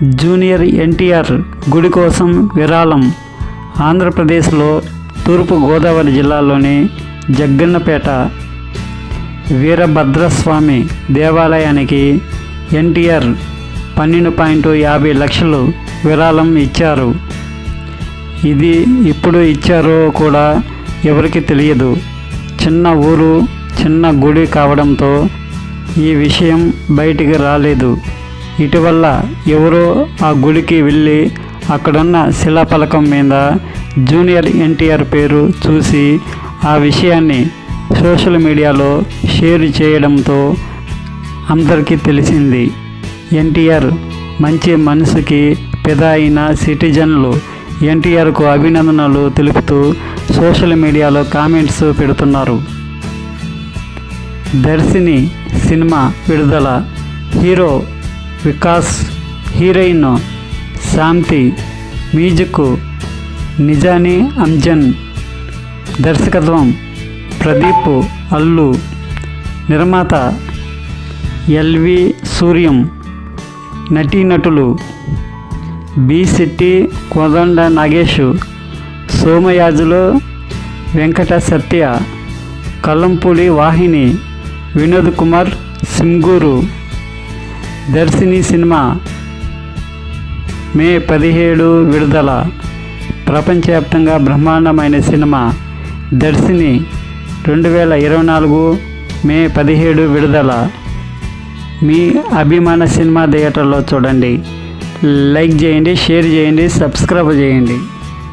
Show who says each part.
Speaker 1: Junior NTR గుడి కోసం విరాళం. ఆంధ్రప్రదేశ్లో తూర్పు గోదావరి జిల్లాలోని జగ్గన్నపేట వీరభద్రస్వామి దేవాలయానికి ఎన్టీఆర్ పన్నెండు పాయింట్ యాభై లక్షలు విరాళం ఇచ్చారు. ఇది ఇప్పుడు ఇచ్చారో కూడా ఎవరికి తెలియదు. చిన్న ఊరు చిన్న గుడి కావడంతో ఈ విషయం బయటికి రాలేదు. ఇటీవల ఎవరో ఆ గుడికి వెళ్ళి అక్కడున్న శిలాఫలకం మీద జూనియర్ ఎన్టీఆర్ పేరు చూసి ఆ విషయాన్ని సోషల్ మీడియాలో షేర్ చేయడంతో అందరికీ తెలిసింది. ఎన్టీఆర్ మంచి మనసుకి పెద అయిన సిటిజన్లు ఎన్టీఆర్కు అభినందనలు తెలుపుతూ సోషల్ మీడియాలో కామెంట్స్ పెడుతున్నారు. దర్శిని సినిమా విడుదల hero Vikas heroine Shanti music Nijani Anjan దర్శకత్వం ప్రదీప్ అల్లు నిర్మాత ఎల్వి సూర్యం నటీనటులు B Shetty Kodanda Nagesh Somayajulu Venkata Satya Kallampudi Vahini Vinod Kumar Singuru. Darshini cinema May పదిహేడు విడుదల. ప్రపంచవ్యాప్తంగా బ్రహ్మాండమైన సినిమా దర్శిని రెండు వేల ఇరవై నాలుగు మే పదిహేడు విడుదల. మీ అభిమాన సినిమా థియేటర్లో చూడండి. లైక్ చేయండి షేర్ చేయండి సబ్స్క్రైబ్ చేయండి.